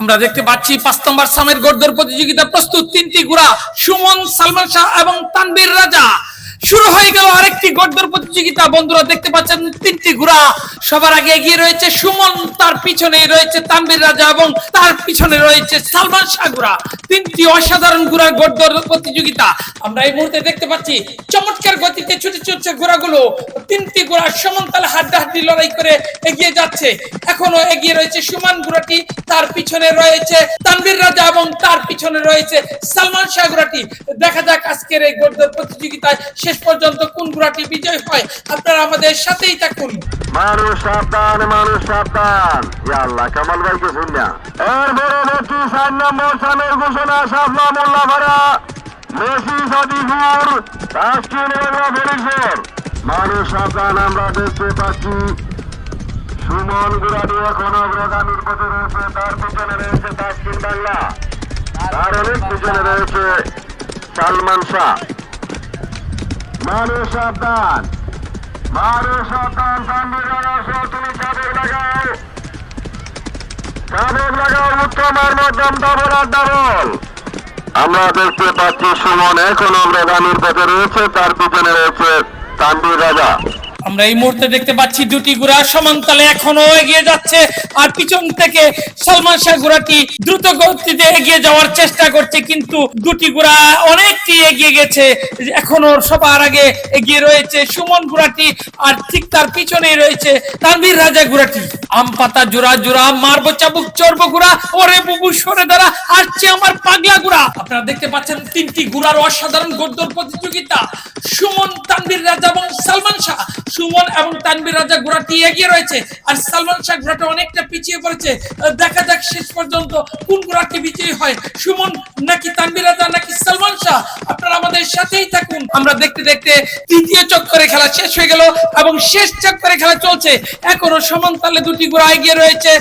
আমরা দেখতে পাচ্ছি পাঁচ নম্বর সামের গর্দর প্রতিযোগিতা প্রস্তুত। তিনটি ঘোড়া সুমন, সালমান শাহ এবং তানবীর রাজা। শুরু হয়ে গেল আরেকটি গর্দর প্রতিযোগিতা। বন্ধুরা দেখতে পাচ্ছেন তিনটি ঘোড়া সবার আগে এগিয়ে রয়েছে সুমন, তার পিছনে রয়েছে তানবীর রাজা এবং তার পিছনে রয়েছে সালমান শাহ ঘোড়া তিনটি অসাধারণ ঘোড়ার গর্দর প্রতিযোগিতা। আমরা এই মুহূর্তে দেখতে পাচ্ছি চমৎকার গতিতে ছুটে চলছে ঘোড়াগুলো তিনটি ঘোড়া সমানতালে হাড্ডাহাড্ডি লড়াই করে এগিয়ে যাচ্ছে। এখনও এগিয়ে রয়েছে সুমান ঘোড়াটি তার পিছনে রয়েছে তানভীর রাজা এবং তার পিছনে রয়েছে সালমান শাহ ঘোড়াটি দেখা যাক আজকের এই গর্দর প্রতিযোগিতায় শেষ পর্যন্ত কোন ঘোড়াটি বিজয় হয়। আপনারা আমাদের সাথেই থাকুন। মানুষ সাবধান মানুষ সাবধান। কামাল ভাইকে নম্বর ঘোষণা মোল্লা ভাড়া। মেসি মানুষ সাবধান, আমরা দেখতে পাচ্ছি। সুমন এখন অগ্রগামীর পথে রয়েছে তার পিছনে রয়েছে বাংলা। তার অনেক পিছনে রয়েছে সালমান শাহ। মানুষ রাজা তুমি লাগাও লাগাও ডাবল আর ডাবল আমরা দেখতে পাচ্ছি সুমন, এখন অগ্রগামীর পথে রয়েছে তার পিছনে রয়েছে তানভীর রাজা। আমরা এই মুহূর্তে দেখতে পাচ্ছি দুটি ঘোড়া সমান্তলে এখনও এগিয়ে যাচ্ছে। আর পিছন থেকে সালমান শাহ ঘোড়াটি দ্রুত গতিতে এগিয়ে যাওয়ার চেষ্টা করছে, কিন্তু দুটি ঘোড়া অনেকটি এগিয়ে গেছে। এখনও সবার আগে এগিয়ে রয়েছে সুমন ঘোড়াটি আর ঠিক তার পিছনেই রয়েছে তানভীর রাজা ঘোড়াটি আম পাতা জোড়া জোড়া, মারবো চাবুক চর্ব ঘোড়া ওরে বুবু, সরে দাঁড়া, আসছে আমার পাগলা ঘোড়া আপনারা দেখতে পাচ্ছেন তিনটি ঘোড়ার অসাধারণ গদ্দর প্রতিযোগিতা। সুমন তানবির রাজা এবং সালমান শাহ। সুমন এবং তানবির রাজা ঘোড়াটি এগিয়ে রয়েছে আর সালমান শাহ ঘোড়াটা অনেকটা পিছিয়ে পড়েছে। দেখা যাক শেষ পর্যন্ত কোন ঘোড়াটি বিজয়ী হয়। সুমন নাকি তানবির রাজা নাকি সালমান শাহ? আমাদের সাথেই থাকুন। আমরা দেখতে দেখতে তৃতীয় চক্করে খেলা শেষ হয়ে গেল এবং শেষ চক্করে খেলা চলছে। এখনও সমান তালে দুটি ঘোড়া এগিয়ে রয়েছে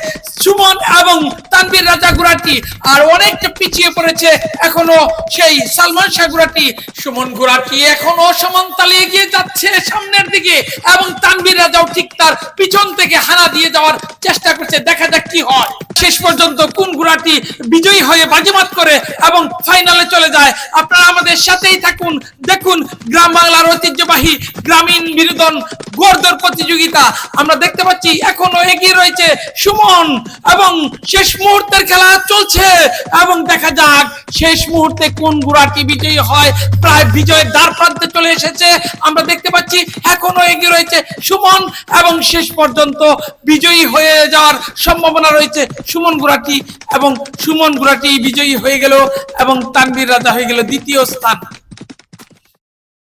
সুমন এবং তানভীর রাজা ঘোড়াটি আর অনেকটা পিছিয়ে পড়েছে এখনও সেই সালমান শাহ ঘোড়াটি সুমন ঘোড়াটি এখনও সমান তালে এগিয়ে যাচ্ছে সামনের দিকে এবং তানভীর রাজাও ঠিক তার পিছন থেকে দিয়ে যাওয়ার চেষ্টা করছে। দেখা যাক কি হয়। শেষ পর্যন্ত কোন ঘোড়াটি বিজয়ী হয়ে বাজিমাত করে এবং ফাইনালে চলে যায়। আপনারা আমাদের সাথেই থাকুন। দেখুন, গ্রাম বাংলার ঐতিহ্যবাহী গ্রামীণ বিনোদন গোর্দর প্রতিযোগিতা। আমরা দেখতে পাচ্ছি এখনও এগিয়ে রয়েছে সুমন এবং শেষ মুহূর্তের খেলা চলছে এবং দেখা যাক শেষ মুহূর্তে কোন ঘোড়াটি বিজয়ী হয়। প্রায় বিজয়ের দ্বার প্রান্তে চলে এসেছে। আমরা দেখতে পাচ্ছি এখনও এগিয়ে রয়েছে সুমন এবং শেষ পর্যন্ত বিজয়ী হয়ে যাওয়ার সম্ভাবনা রয়েছে। সুমন ঘোড়াটি এবং সুমন ঘোড়াটি বিজয়ী হয়ে গেল এবং তানবীর রাজা হয়ে গেল দ্বিতীয় স্থান।